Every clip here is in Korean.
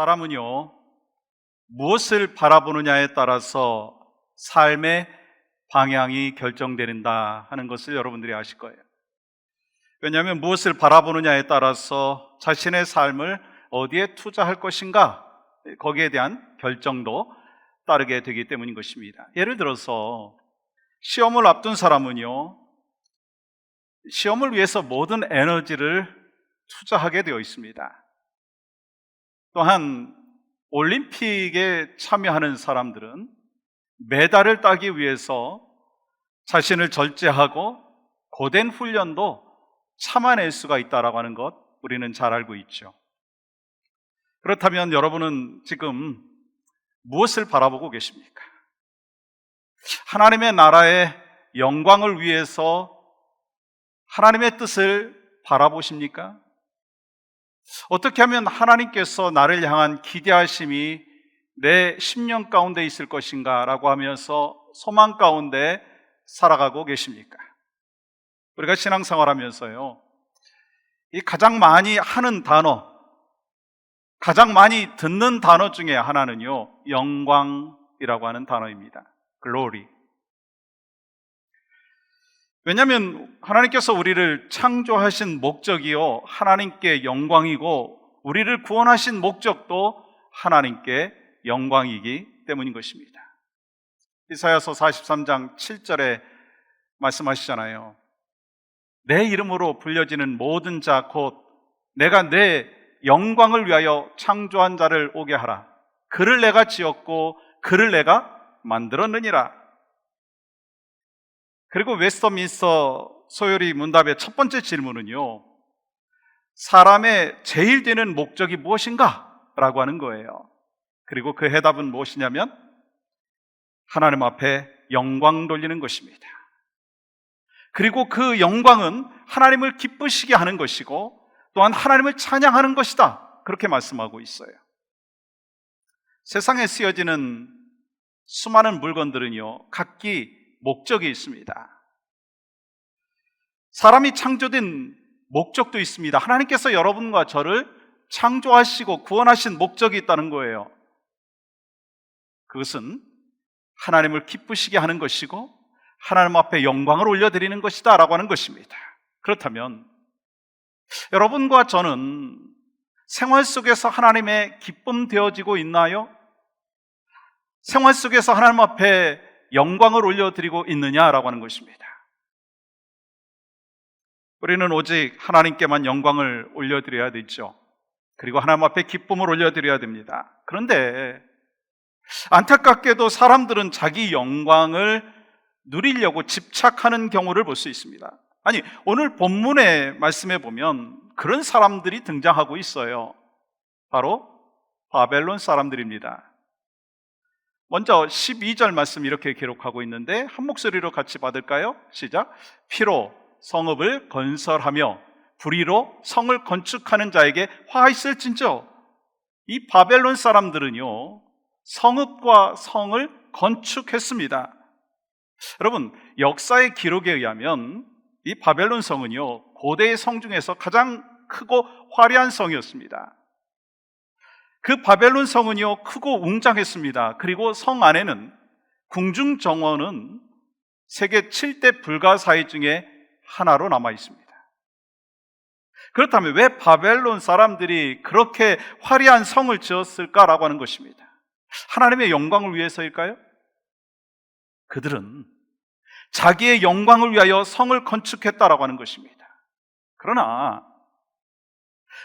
사람은요, 무엇을 바라보느냐에 따라서 삶의 방향이 결정된다 하는 것을 여러분들이 아실 거예요. 왜냐하면 무엇을 바라보느냐에 따라서 자신의 삶을 어디에 투자할 것인가, 거기에 대한 결정도 따르게 되기 때문인 것입니다. 예를 들어서 시험을 앞둔 사람은요, 시험을 위해서 모든 에너지를 투자하게 되어 있습니다. 또한 올림픽에 참여하는 사람들은 메달을 따기 위해서 자신을 절제하고 고된 훈련도 참아낼 수가 있다라고 하는 것 우리는 잘 알고 있죠. 그렇다면 여러분은 지금 무엇을 바라보고 계십니까? 하나님의 나라의 영광을 위해서 하나님의 뜻을 바라보십니까? 어떻게 하면 하나님께서 나를 향한 기대하심이 내 10년 가운데 있을 것인가 라고 하면서 소망 가운데 살아가고 계십니까? 우리가 신앙생활 하면서요, 이 가장 많이 하는 단어, 가장 많이 듣는 단어 중에 하나는요, 영광이라고 하는 단어입니다. glory. 왜냐하면 하나님께서 우리를 창조하신 목적이요 하나님께 영광이고 우리를 구원하신 목적도 하나님께 영광이기 때문인 것입니다. 이사야서 43장 7절에 말씀하시잖아요. 내 이름으로 불려지는 모든 자 곧 내가 내 영광을 위하여 창조한 자를 오게 하라. 그를 내가 지었고 그를 내가 만들었느니라. 그리고 웨스터민스터 소요리 문답의 첫 번째 질문은요. 사람의 제일 되는 목적이 무엇인가? 라고 하는 거예요. 그리고 그 해답은 무엇이냐면 하나님 앞에 영광 돌리는 것입니다. 그리고 그 영광은 하나님을 기쁘시게 하는 것이고 또한 하나님을 찬양하는 것이다. 그렇게 말씀하고 있어요. 세상에 쓰여지는 수많은 물건들은요, 각기 목적이 있습니다. 사람이 창조된 목적도 있습니다. 하나님께서 여러분과 저를 창조하시고 구원하신 목적이 있다는 거예요. 그것은 하나님을 기쁘시게 하는 것이고 하나님 앞에 영광을 올려드리는 것이다 라고 하는 것입니다. 그렇다면 여러분과 저는 생활 속에서 하나님의 기쁨 되어지고 있나요? 생활 속에서 하나님 앞에 영광을 올려드리고 있느냐라고 하는 것입니다. 우리는 오직 하나님께만 영광을 올려드려야 되죠. 그리고 하나님 앞에 기쁨을 올려드려야 됩니다. 그런데 안타깝게도 사람들은 자기 영광을 누리려고 집착하는 경우를 볼 수 있습니다. 아니, 오늘 본문의 말씀에 보면 그런 사람들이 등장하고 있어요. 바로 바벨론 사람들입니다. 먼저 12절 말씀 이렇게 기록하고 있는데 한 목소리로 같이 받을까요? 시작. 피로 성읍을 건설하며 불의로 성을 건축하는 자에게 화 있을진저. 이 바벨론 사람들은요, 성읍과 성을 건축했습니다. 여러분, 역사의 기록에 의하면 이 바벨론 성은요, 고대의 성 중에서 가장 크고 화려한 성이었습니다. 그 바벨론 성은요, 크고 웅장했습니다. 그리고 성 안에는 궁중 정원은 세계 7대 불가사의 중에 하나로 남아 있습니다. 그렇다면 왜 바벨론 사람들이 그렇게 화려한 성을 지었을까라고 하는 것입니다. 하나님의 영광을 위해서일까요? 그들은 자기의 영광을 위하여 성을 건축했다라고 하는 것입니다. 그러나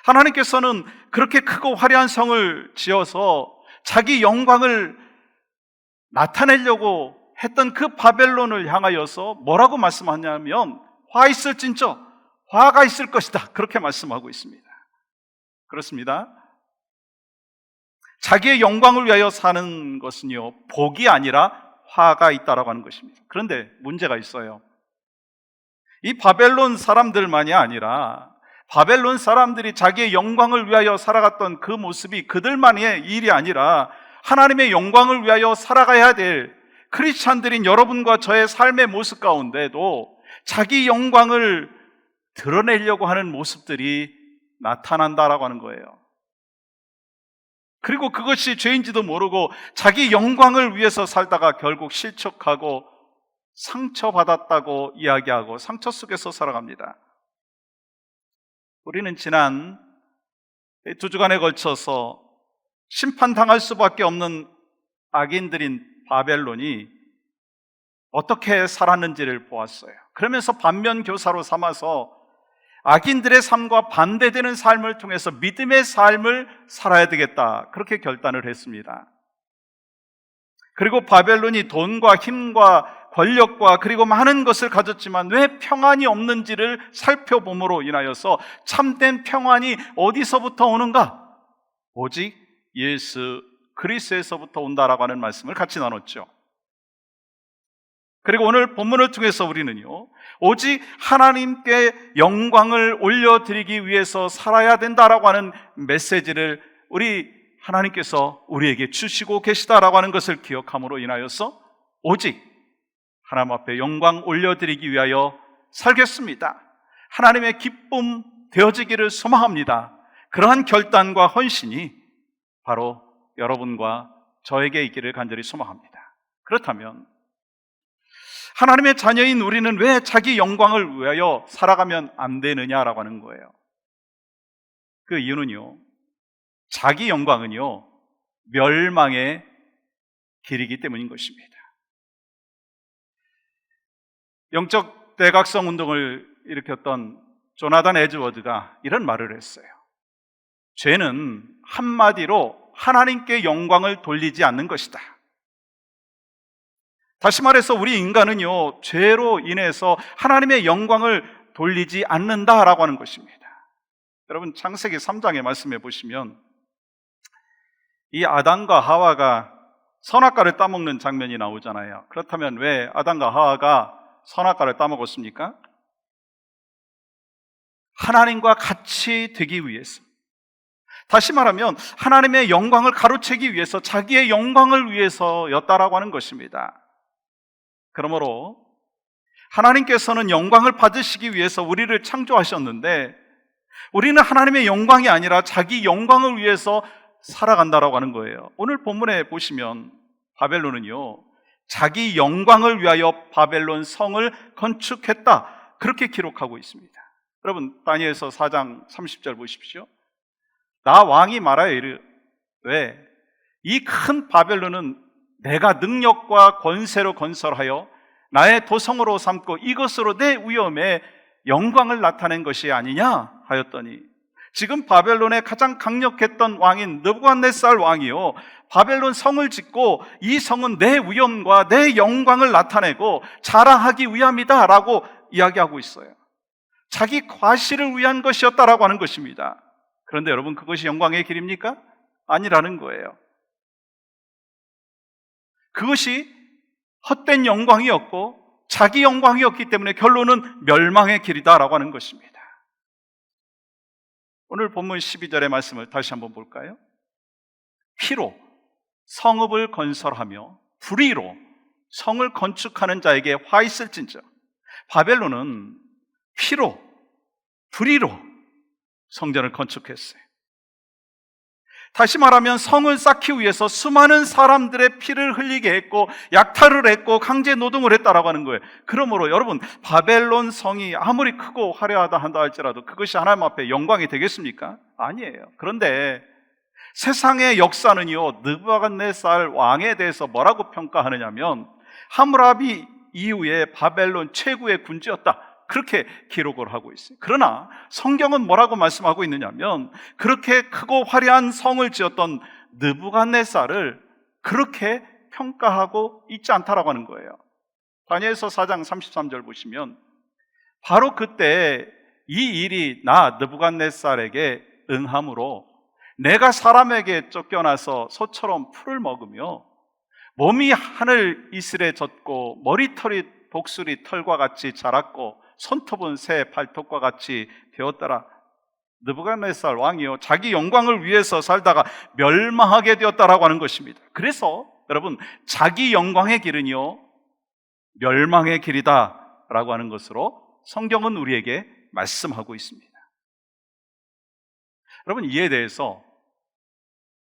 하나님께서는 그렇게 크고 화려한 성을 지어서 자기 영광을 나타내려고 했던 그 바벨론을 향하여서 뭐라고 말씀하냐면 화 있을 진저 화가 있을 것이다 그렇게 말씀하고 있습니다. 그렇습니다. 자기의 영광을 위하여 사는 것은요 복이 아니라 화가 있다라고 하는 것입니다. 그런데 문제가 있어요. 이 바벨론 사람들만이 아니라 바벨론 사람들이 자기의 영광을 위하여 살아갔던 그 모습이 그들만의 일이 아니라 하나님의 영광을 위하여 살아가야 될 크리스찬들인 여러분과 저의 삶의 모습 가운데도 자기 영광을 드러내려고 하는 모습들이 나타난다라고 하는 거예요. 그리고 그것이 죄인지도 모르고 자기 영광을 위해서 살다가 결국 실족하고 상처받았다고 이야기하고 상처 속에서 살아갑니다. 우리는 지난 두 주간에 걸쳐서 심판당할 수밖에 없는 악인들인 바벨론이 어떻게 살았는지를 보았어요. 그러면서 반면 교사로 삼아서 악인들의 삶과 반대되는 삶을 통해서 믿음의 삶을 살아야 되겠다. 그렇게 결단을 했습니다. 그리고 바벨론이 돈과 힘과 권력과 그리고 많은 것을 가졌지만 왜 평안이 없는지를 살펴봄으로 인하여서 참된 평안이 어디서부터 오는가? 오직 예수 그리스에서부터 온다라고 하는 말씀을 같이 나눴죠. 그리고 오늘 본문을 통해서 우리는요, 오직 하나님께 영광을 올려드리기 위해서 살아야 된다라고 하는 메시지를 우리 하나님께서 우리에게 주시고 계시다라고 하는 것을 기억함으로 인하여서 오직 하나님 앞에 영광 올려드리기 위하여 살겠습니다. 하나님의 기쁨 되어지기를 소망합니다. 그러한 결단과 헌신이 바로 여러분과 저에게 있기를 간절히 소망합니다. 그렇다면 하나님의 자녀인 우리는 왜 자기 영광을 위하여 살아가면 안 되느냐라고 하는 거예요. 그 이유는요, 자기 영광은요, 멸망의 길이기 때문인 것입니다. 영적 대각성 운동을 일으켰던 조나단 에즈워드가 이런 말을 했어요. 죄는 한마디로 하나님께 영광을 돌리지 않는 것이다. 다시 말해서 우리 인간은요, 죄로 인해서 하나님의 영광을 돌리지 않는다라고 하는 것입니다. 여러분, 창세기 3장에 말씀해 보시면 이 아담과 하와가 선악과를 따먹는 장면이 나오잖아요. 그렇다면 왜 아담과 하와가 선악과를 따먹었습니까? 하나님과 같이 되기 위해서. 다시 말하면 하나님의 영광을 가로채기 위해서 자기의 영광을 위해서였다라고 하는 것입니다. 그러므로 하나님께서는 영광을 받으시기 위해서 우리를 창조하셨는데 우리는 하나님의 영광이 아니라 자기 영광을 위해서 살아간다라고 하는 거예요. 오늘 본문에 보시면 바벨론은요. 자기 영광을 위하여 바벨론 성을 건축했다. 그렇게 기록하고 있습니다. 여러분, 다니엘서 4장 30절 보십시오. 나 왕이 말하여 이르 왜? 이 큰 바벨론은 내가 능력과 권세로 건설하여 나의 도성으로 삼고 이것으로 내 위엄에 영광을 나타낸 것이 아니냐 하였더니 지금 바벨론의 가장 강력했던 왕인 느부갓네살 왕이요 바벨론 성을 짓고 이 성은 내 위엄과 내 영광을 나타내고 자랑하기 위함이다라고 이야기하고 있어요. 자기 과실을 위한 것이었다라고 하는 것입니다. 그런데 여러분 그것이 영광의 길입니까? 아니라는 거예요. 그것이 헛된 영광이었고 자기 영광이었기 때문에 결론은 멸망의 길이다라고 하는 것입니다. 오늘 본문 12절의 말씀을 다시 한번 볼까요? 피로 성읍을 건설하며 불의로 성을 건축하는 자에게 화 있을진저 바벨론은 피로 불의로 성전을 건축했어요. 다시 말하면 성을 쌓기 위해서 수많은 사람들의 피를 흘리게 했고 약탈을 했고 강제 노동을 했다라고 하는 거예요. 그러므로 여러분 바벨론 성이 아무리 크고 화려하다 한다 할지라도 그것이 하나님 앞에 영광이 되겠습니까? 아니에요. 그런데 세상의 역사는요 느부갓네살 왕에 대해서 뭐라고 평가하느냐면 하무라비 이후에 바벨론 최고의 군주였다. 그렇게 기록을 하고 있어요. 그러나 성경은 뭐라고 말씀하고 있느냐면 그렇게 크고 화려한 성을 지었던 느부갓네살을 그렇게 평가하고 있지 않다라고 하는 거예요. 다니엘서 4장 33절 보시면 바로 그때 이 일이 나 느부갓네살에게 응함으로 내가 사람에게 쫓겨나서 소처럼 풀을 먹으며 몸이 하늘 이슬에 젖고 머리털이 독수리 털과 같이 자랐고 손톱은 새 발톱과 같이 되었더라. 느부갓네살 왕이요 자기 영광을 위해서 살다가 멸망하게 되었다라고 하는 것입니다. 그래서 여러분 자기 영광의 길은요 멸망의 길이다라고 하는 것으로 성경은 우리에게 말씀하고 있습니다. 여러분 이에 대해서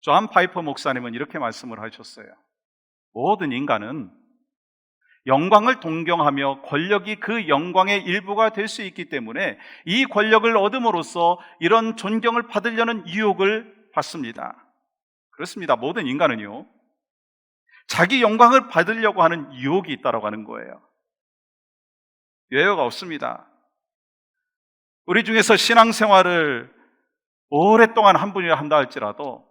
조한 파이퍼 목사님은 이렇게 말씀을 하셨어요. 모든 인간은 영광을 동경하며 권력이 그 영광의 일부가 될 수 있기 때문에 이 권력을 얻음으로써 이런 존경을 받으려는 유혹을 받습니다. 그렇습니다. 모든 인간은요. 자기 영광을 받으려고 하는 유혹이 있다고 하는 거예요. 예외가 없습니다. 우리 중에서 신앙생활을 오랫동안 한 분이 한다 할지라도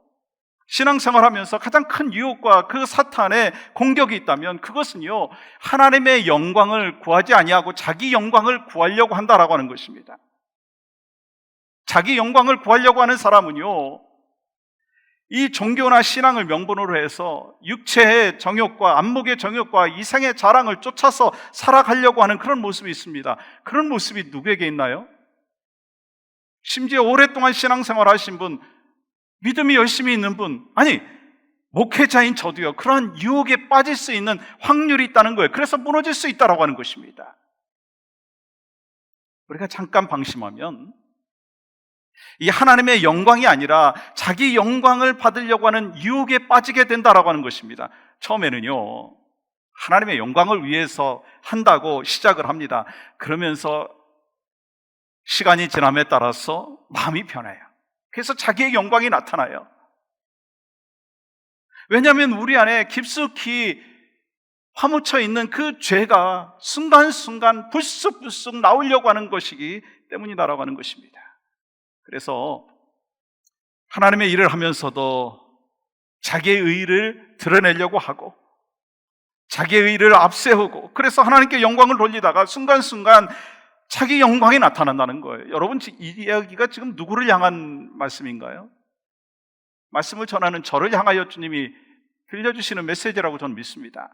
신앙생활 하면서 가장 큰 유혹과 그 사탄의 공격이 있다면 그것은요, 하나님의 영광을 구하지 아니하고 자기 영광을 구하려고 한다라고 하는 것입니다. 자기 영광을 구하려고 하는 사람은요, 이 종교나 신앙을 명분으로 해서 육체의 정욕과 안목의 정욕과 이생의 자랑을 쫓아서 살아가려고 하는 그런 모습이 있습니다. 그런 모습이 누구에게 있나요? 심지어 오랫동안 신앙생활 하신 분, 믿음이 열심히 있는 분, 아니, 목회자인 저도요, 그러한 유혹에 빠질 수 있는 확률이 있다는 거예요. 그래서 무너질 수 있다라고 하는 것입니다. 우리가 잠깐 방심하면, 이 하나님의 영광이 아니라 자기 영광을 받으려고 하는 유혹에 빠지게 된다라고 하는 것입니다. 처음에는요, 하나님의 영광을 위해서 한다고 시작을 합니다. 그러면서 시간이 지남에 따라서 마음이 변해요. 그래서 자기의 영광이 나타나요. 왜냐하면 우리 안에 깊숙이 파묻혀 있는 그 죄가 순간순간 불쑥불쑥 나오려고 하는 것이기 때문이다라고 하는 것입니다. 그래서 하나님의 일을 하면서도 자기의 의를 드러내려고 하고 자기의 의를 앞세우고 그래서 하나님께 영광을 돌리다가 순간순간 자기 영광이 나타난다는 거예요. 여러분, 이 이야기가 지금 누구를 향한 말씀인가요? 말씀을 전하는 저를 향하여 주님이 들려주시는 메시지라고 저는 믿습니다.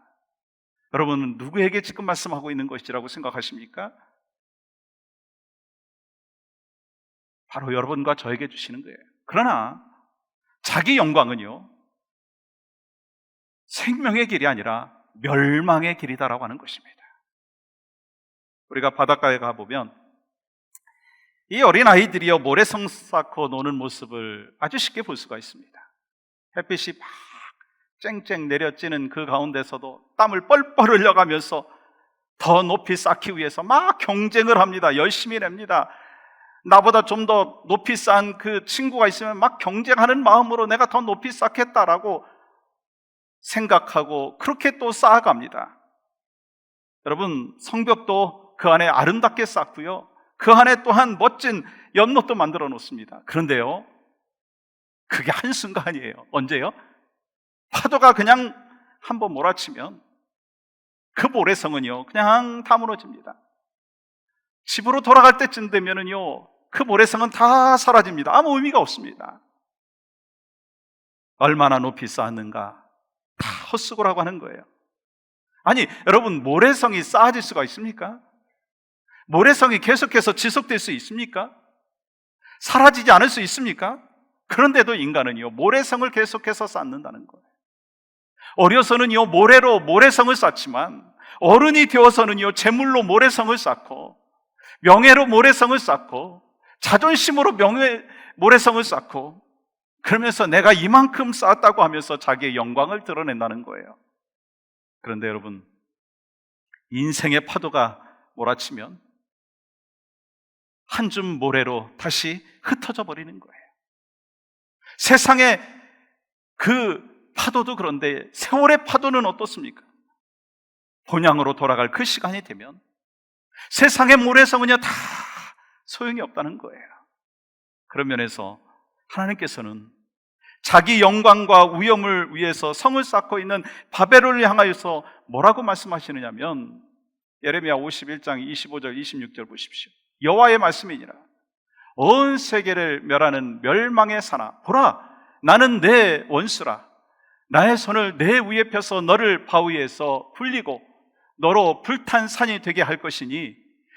여러분은 누구에게 지금 말씀하고 있는 것이라고 생각하십니까? 바로 여러분과 저에게 주시는 거예요. 그러나 자기 영광은요, 생명의 길이 아니라 멸망의 길이다라고 하는 것입니다. 우리가 바닷가에 가보면 이 어린 아이들이요 모래성 쌓고 노는 모습을 아주 쉽게 볼 수가 있습니다. 햇빛이 막 쨍쨍 내려지는 그 가운데서도 땀을 뻘뻘 흘려가면서 더 높이 쌓기 위해서 막 경쟁을 합니다. 열심히 냅니다. 나보다 좀 더 높이 쌓은 그 친구가 있으면 막 경쟁하는 마음으로 내가 더 높이 쌓겠다라고 생각하고 그렇게 또 쌓아갑니다. 여러분, 성벽도 그 안에 아름답게 쌓고요. 그 안에 또한 멋진 연못도 만들어 놓습니다. 그런데요, 그게 한순간이에요. 언제요? 파도가 그냥 한번 몰아치면 그 모래성은요, 그냥 다 무너집니다. 집으로 돌아갈 때쯤 되면은요, 그 모래성은 다 사라집니다. 아무 의미가 없습니다. 얼마나 높이 쌓았는가, 다 헛수고라고 하는 거예요. 아니, 여러분, 모래성이 쌓아질 수가 있습니까? 모래성이 계속해서 지속될 수 있습니까? 사라지지 않을 수 있습니까? 그런데도 인간은요, 모래성을 계속해서 쌓는다는 거예요. 어려서는요, 모래로 모래성을 쌓지만, 어른이 되어서는요, 재물로 모래성을 쌓고, 명예로 모래성을 쌓고, 자존심으로 명예, 모래성을 쌓고, 그러면서 내가 이만큼 쌓았다고 하면서 자기의 영광을 드러낸다는 거예요. 그런데 여러분, 인생의 파도가 몰아치면 한 줌 모래로 다시 흩어져 버리는 거예요. 세상의 그 파도도 그런데 세월의 파도는 어떻습니까? 본향으로 돌아갈 그 시간이 되면 세상의 모래성은요 다 소용이 없다는 거예요. 그런 면에서 하나님께서는 자기 영광과 위엄을 위해서 성을 쌓고 있는 바벨론을 향하여서 뭐라고 말씀하시느냐면 예레미야 51장 25절 26절 보십시오. 여호와의 말씀이니라. 온 세계를 멸하는 멸망의 사나 보라 나는 내 원수라. 나의 손을 내 위에 펴서 너를 바위에서 굴리고 너로 불탄 산이 되게 할 것이니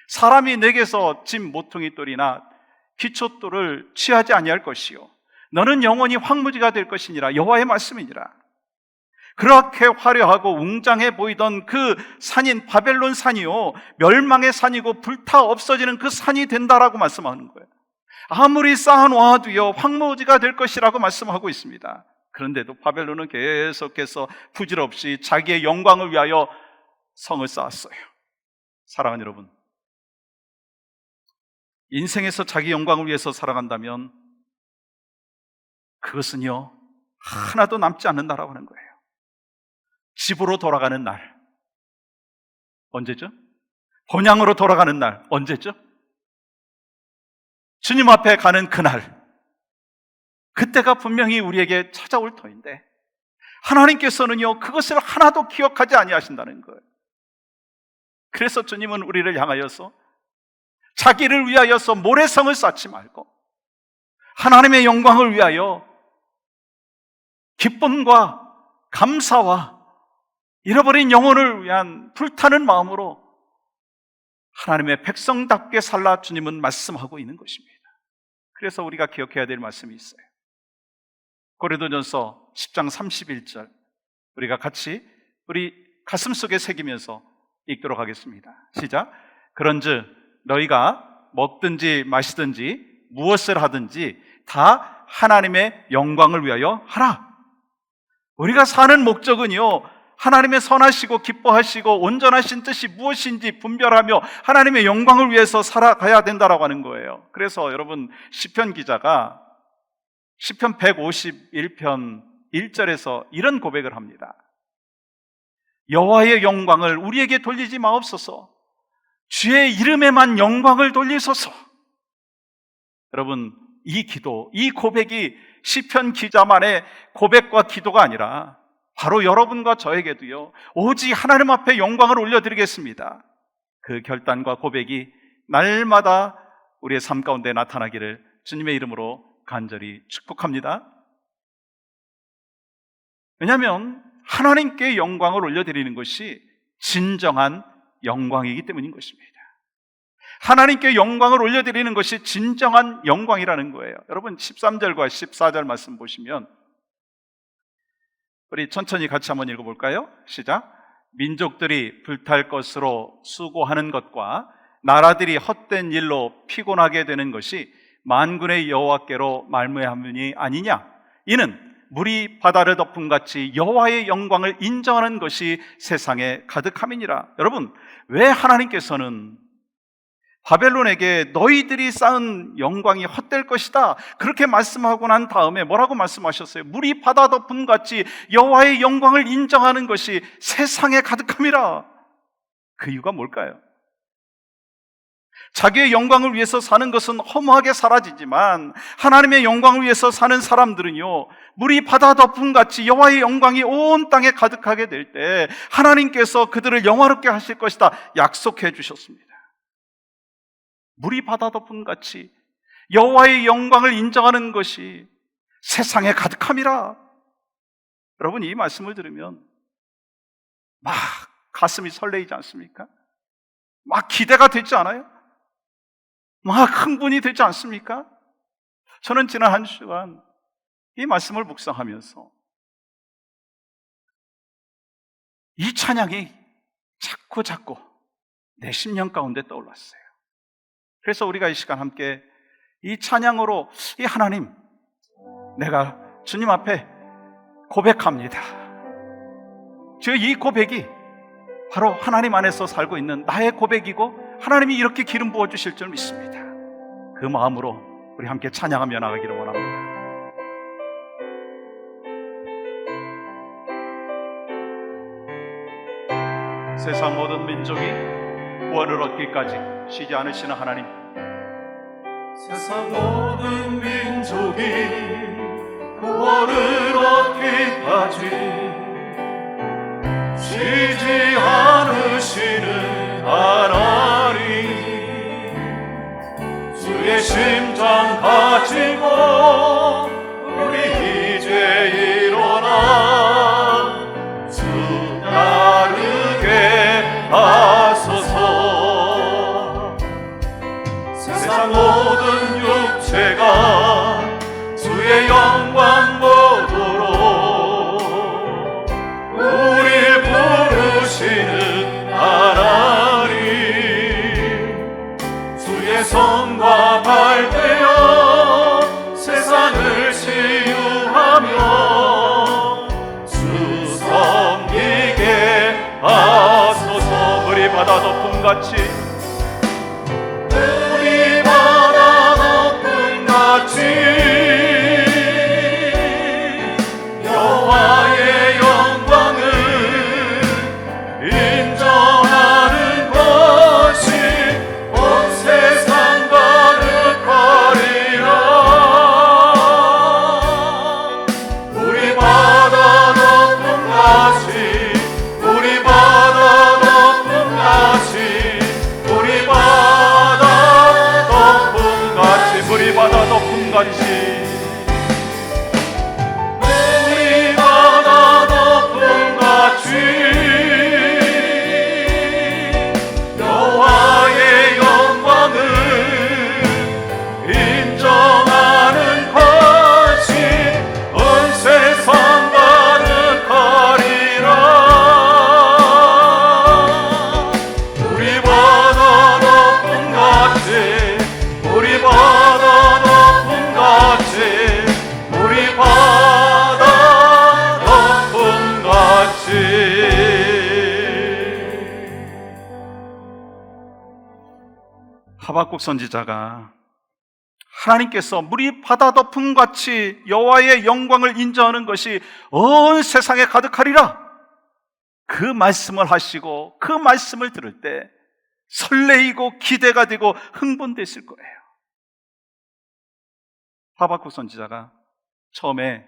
사람이 내게서 진 모퉁이 돌이나 기초돌을 취하지 아니할 것이요. 너는 영원히 황무지가 될 것이니라. 여호와의 말씀이니라 그렇게 화려하고 웅장해 보이던 그 산인 바벨론 산이요 멸망의 산이고 불타 없어지는 그 산이 된다라고 말씀하는 거예요 아무리 쌓아놓아도요 황무지가 될 것이라고 말씀하고 있습니다 그런데도 바벨론은 계속해서 부질없이 자기의 영광을 위하여 성을 쌓았어요. 사랑하는 여러분, 인생에서 자기 영광을 위해서 살아간다면 그것은요, 하나도 남지 않는다라고 하는 거예요. 집으로 돌아가는 날. 언제죠? 본향으로 돌아가는 날. 언제죠? 주님 앞에 가는 그날. 그때가 분명히 우리에게 찾아올 터인데, 하나님께서는요, 그것을 하나도 기억하지 아니하신다는 거예요. 그래서 주님은 우리를 향하여서 자기를 위하여서 모래성을 쌓지 말고 하나님의 영광을 위하여 기쁨과 감사와 잃어버린 영혼을 위한 불타는 마음으로 하나님의 백성답게 살라 주님은 말씀하고 있는 것입니다. 그래서 우리가 기억해야 될 말씀이 있어요. 고린도전서 10장 31절 우리가 같이 우리 가슴 속에 새기면서 읽도록 하겠습니다. 시작. 그런즉 너희가 먹든지 마시든지 무엇을 하든지 다 하나님의 영광을 위하여 하라. 우리가 사는 목적은요. 하나님의 선하시고 기뻐하시고 온전하신 뜻이 무엇인지 분별하며 하나님의 영광을 위해서 살아가야 된다라고 하는 거예요. 그래서 여러분 시편 기자가 시편 151편 1절에서 이런 고백을 합니다. 여호와의 영광을 우리에게 돌리지 마옵소서. 주의 이름에만 영광을 돌리소서. 여러분, 이 기도, 이 고백이 시편 기자만의 고백과 기도가 아니라 바로 여러분과 저에게도요. 오직 하나님 앞에 영광을 올려드리겠습니다. 그 결단과 고백이 날마다 우리의 삶 가운데 나타나기를 주님의 이름으로 간절히 축복합니다. 왜냐하면 하나님께 영광을 올려드리는 것이 진정한 영광이기 때문인 것입니다. 하나님께 영광을 올려드리는 것이 진정한 영광이라는 거예요. 여러분 13절과 14절 말씀 보시면 우리 천천히 같이 한번 읽어볼까요? 시작. 민족들이 불탈 것으로 수고하는 것과 나라들이 헛된 일로 피곤하게 되는 것이 만군의 여호와께로 말미암으니 아니냐? 이는 물이 바다를 덮음 같이 여호와의 영광을 인정하는 것이 세상에 가득함이니라. 여러분, 왜 하나님께서는 바벨론에게 너희들이 쌓은 영광이 헛될 것이다. 그렇게 말씀하고 난 다음에 뭐라고 말씀하셨어요? 물이 바다 덮음 같이 여호와의 영광을 인정하는 것이 세상에 가득함이라. 그 이유가 뭘까요? 자기의 영광을 위해서 사는 것은 허무하게 사라지지만 하나님의 영광을 위해서 사는 사람들은요 물이 바다 덮음 같이 여호와의 영광이 온 땅에 가득하게 될 때 하나님께서 그들을 영화롭게 하실 것이다 약속해 주셨습니다. 물이 바다 덮음 같이 여호와의 영광을 인정하는 것이 세상에 가득함이라. 여러분 이 말씀을 들으면 막 가슴이 설레이지 않습니까? 막 기대가 되지 않아요? 막 흥분이 되지 않습니까? 저는 지난 한 주간 이 말씀을 묵상하면서 이 찬양이 자꾸 자꾸 내 심령 가운데 떠올랐어요. 그래서 우리가 이 시간 함께 이 찬양으로 이 하나님 내가 주님 앞에 고백합니다. 저이 고백이 바로 하나님 안에서 살고 있는 나의 고백이고 하나님이 이렇게 기름 부어 주실 줄 믿습니다. 그 마음으로 우리 함께 찬양하며 나가기를 원합니다. 세상 모든 민족이 구원을 얻기까지 쉬지 않으시는 하나님. 세상 모든 민족이 구원을 얻기까지 쉬지 않으시는 하나님 주의 심장 가지고 같이 하박국 선지자가 하나님께서 물이 바다 덮음 같이 여호와의 영광을 인정하는 것이 온 세상에 가득하리라. 그 말씀을 하시고 그 말씀을 들을 때 설레이고 기대가 되고 흥분됐을 거예요. 하박국 선지자가 처음에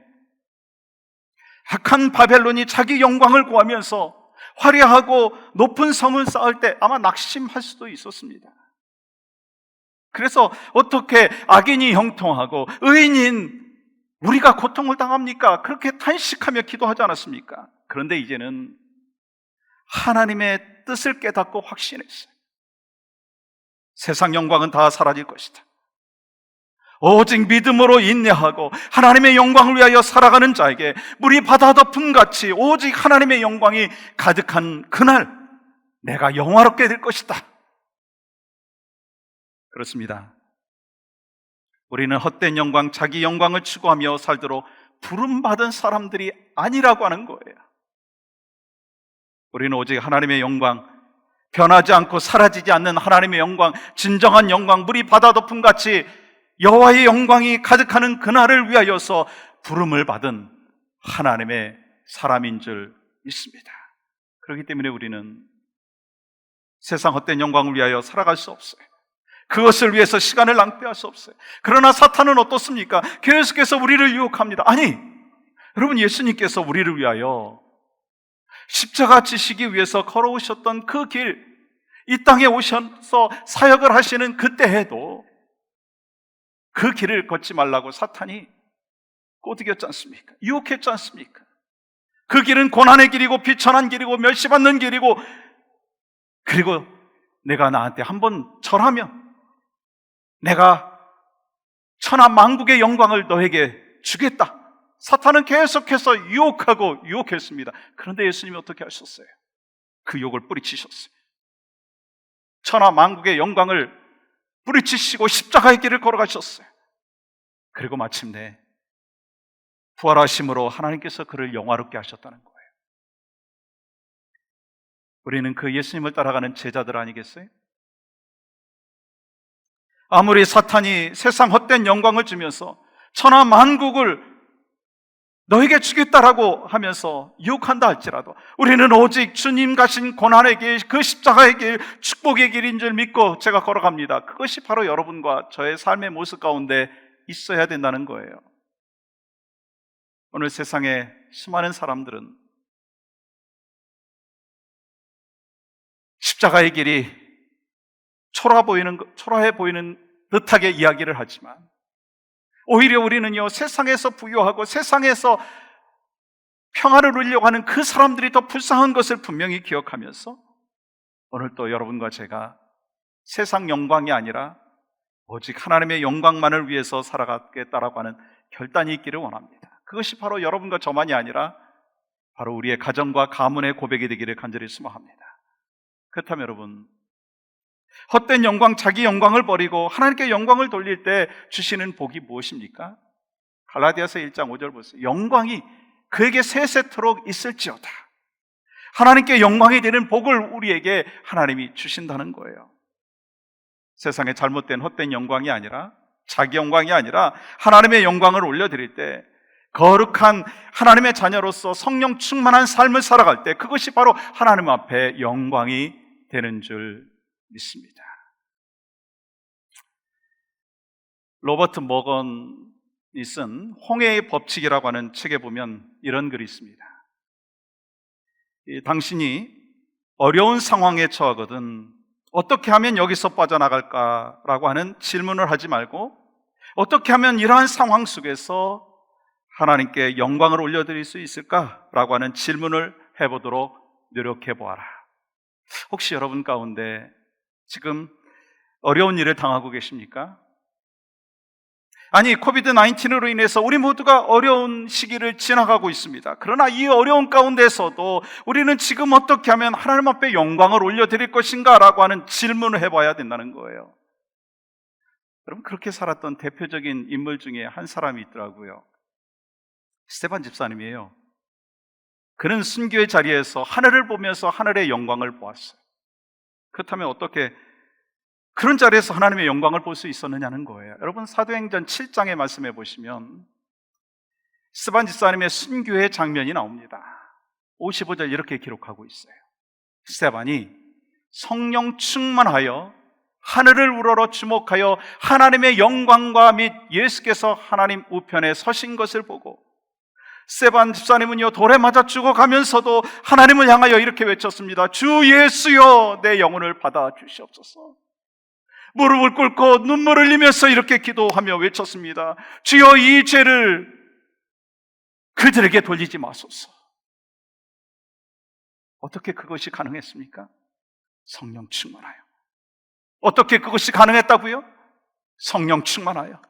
악한 바벨론이 자기 영광을 구하면서 화려하고 높은 성을 쌓을 때 아마 낙심할 수도 있었습니다. 그래서 어떻게 악인이 형통하고 의인인 우리가 고통을 당합니까? 그렇게 탄식하며 기도하지 않았습니까? 그런데 이제는 하나님의 뜻을 깨닫고 확신했어요. 세상 영광은 다 사라질 것이다. 오직 믿음으로 인내하고 하나님의 영광을 위하여 살아가는 자에게 물이 바다 덮음 같이 오직 하나님의 영광이 가득한 그날 내가 영화롭게 될 것이다. 그렇습니다. 우리는 헛된 영광, 자기 영광을 추구하며 살도록 부름받은 사람들이 아니라고 하는 거예요. 우리는 오직 하나님의 영광, 변하지 않고 사라지지 않는 하나님의 영광, 진정한 영광, 물이 바다 덮음 같이 여호와의 영광이 가득하는 그날을 위하여서 부름을 받은 하나님의 사람인 줄 믿습니다. 그렇기 때문에 우리는 세상 헛된 영광을 위하여 살아갈 수 없어요. 그것을 위해서 시간을 낭비할 수 없어요. 그러나 사탄은 어떻습니까? 계속해서 우리를 유혹합니다. 아니, 여러분 예수님께서 우리를 위하여 십자가 지시기 위해서 걸어오셨던 그 길, 이 땅에 오셔서 사역을 하시는 그때에도 그 길을 걷지 말라고 사탄이 꼬드겼지 않습니까? 유혹했지 않습니까? 그 길은 고난의 길이고 비천한 길이고 멸시받는 길이고 그리고 내가 나한테 한번 절하면 내가 천하 만국의 영광을 너에게 주겠다. 사탄은 계속해서 유혹하고 유혹했습니다. 그런데 예수님이 어떻게 하셨어요? 그 욕을 뿌리치셨어요. 천하 만국의 영광을 뿌리치시고 십자가의 길을 걸어가셨어요. 그리고 마침내 부활하심으로 하나님께서 그를 영화롭게 하셨다는 거예요. 우리는 그 예수님을 따라가는 제자들 아니겠어요? 아무리 사탄이 세상 헛된 영광을 주면서 천하 만국을 너에게 주겠다라고 하면서 유혹한다 할지라도 우리는 오직 주님 가신 고난의 길, 그 십자가의 길, 축복의 길인 줄 믿고 제가 걸어갑니다. 그것이 바로 여러분과 저의 삶의 모습 가운데 있어야 된다는 거예요. 오늘 세상에 수많은 사람들은 십자가의 길이 초라 보이는, 초라해 보이는 듯하게 이야기를 하지만 오히려 우리는요, 세상에서 부유하고 세상에서 평화를 누리려고 하는 그 사람들이 더 불쌍한 것을 분명히 기억하면서 오늘 또 여러분과 제가 세상 영광이 아니라 오직 하나님의 영광만을 위해서 살아가겠다라고 하는 결단이 있기를 원합니다. 그것이 바로 여러분과 저만이 아니라 바로 우리의 가정과 가문의 고백이 되기를 간절히 수모합니다. 그렇다면 여러분, 헛된 영광, 자기 영광을 버리고 하나님께 영광을 돌릴 때 주시는 복이 무엇입니까? 갈라디아서 1장 5절 보세요. 영광이 그에게 세세토록 있을지어다. 하나님께 영광이 되는 복을 우리에게 하나님이 주신다는 거예요. 세상에 잘못된 헛된 영광이 아니라 자기 영광이 아니라 하나님의 영광을 올려드릴 때 거룩한 하나님의 자녀로서 성령 충만한 삶을 살아갈 때 그것이 바로 하나님 앞에 영광이 되는 줄 믿습니다. 로버트 머건이 쓴 홍해의 법칙이라고 하는 책에 보면 이런 글이 있습니다. 이 당신이 어려운 상황에 처하거든 어떻게 하면 여기서 빠져나갈까라고 하는 질문을 하지 말고 어떻게 하면 이러한 상황 속에서 하나님께 영광을 올려드릴 수 있을까라고 하는 질문을 해보도록 노력해 보아라. 혹시 여러분 가운데 지금 어려운 일을 당하고 계십니까? 아니, 코비드 19으로 인해서 우리 모두가 어려운 시기를 지나가고 있습니다. 그러나 이 어려운 가운데서도 우리는 지금 어떻게 하면 하나님 앞에 영광을 올려드릴 것인가? 라고 하는 질문을 해봐야 된다는 거예요. 여러분, 그렇게 살았던 대표적인 인물 중에 한 사람이 있더라고요. 스테반 집사님이에요. 그는 순교의 자리에서 하늘을 보면서 하늘의 영광을 보았어요. 그렇다면 어떻게 그런 자리에서 하나님의 영광을 볼 수 있었느냐는 거예요. 여러분 사도행전 7장에 말씀해 보시면 스반 집사님의 순교의 장면이 나옵니다. 55절 이렇게 기록하고 있어요. 스테반이 성령 충만하여 하늘을 우러러 주목하여 하나님의 영광과 및 예수께서 하나님 우편에 서신 것을 보고 세반 집사님은요 돌에 맞아 죽어가면서도 하나님을 향하여 이렇게 외쳤습니다. 주 예수여 내 영혼을 받아 주시옵소서. 무릎을 꿇고 눈물을 흘리면서 이렇게 기도하며 외쳤습니다. 주여 이 죄를 그들에게 돌리지 마소서. 어떻게 그것이 가능했습니까? 성령 충만하여. 어떻게 그것이 가능했다고요? 성령 충만하여.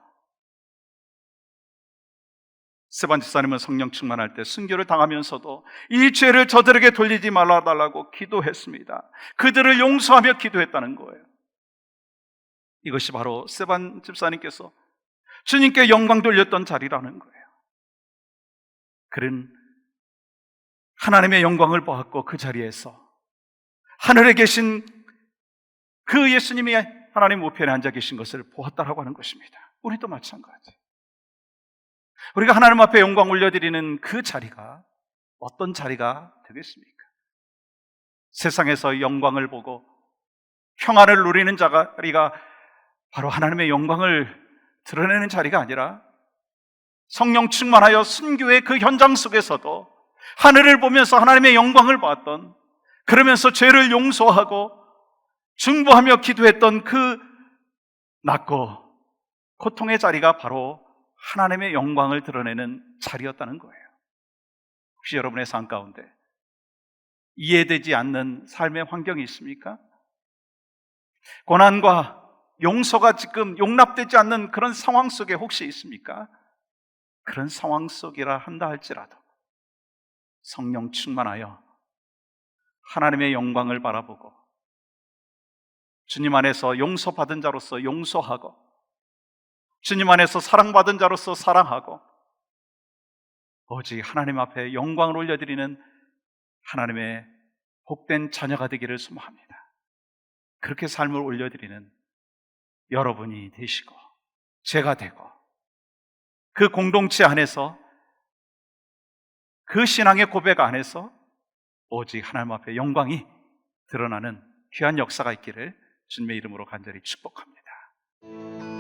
세반 집사님은 성령 충만할 때 순교를 당하면서도 이 죄를 저들에게 돌리지 말아달라고 기도했습니다. 그들을 용서하며 기도했다는 거예요. 이것이 바로 세반 집사님께서 주님께 영광 돌렸던 자리라는 거예요. 그는 하나님의 영광을 보았고 그 자리에서 하늘에 계신 그 예수님이 하나님 우편에 앉아 계신 것을 보았다라고 하는 것입니다. 우리도 마찬가지. 우리가 하나님 앞에 영광 올려드리는 그 자리가 어떤 자리가 되겠습니까? 세상에서 영광을 보고 평안을 누리는 자리가 바로 하나님의 영광을 드러내는 자리가 아니라 성령 충만하여 순교의 그 현장 속에서도 하늘을 보면서 하나님의 영광을 봤던 그러면서 죄를 용서하고 중보하며 기도했던 그 낮고 고통의 자리가 바로 하나님의 영광을 드러내는 자리였다는 거예요. 혹시 여러분의 삶 가운데 이해되지 않는 삶의 환경이 있습니까? 고난과 용서가 지금 용납되지 않는 그런 상황 속에 혹시 있습니까? 그런 상황 속이라 한다 할지라도 성령 충만하여 하나님의 영광을 바라보고 주님 안에서 용서받은 자로서 용서하고 주님 안에서 사랑받은 자로서 사랑하고 오직 하나님 앞에 영광을 올려드리는 하나님의 복된 자녀가 되기를 소망합니다. 그렇게 삶을 올려드리는 여러분이 되시고 제가 되고 그 공동체 안에서 그 신앙의 고백 안에서 오직 하나님 앞에 영광이 드러나는 귀한 역사가 있기를 주님의 이름으로 간절히 축복합니다.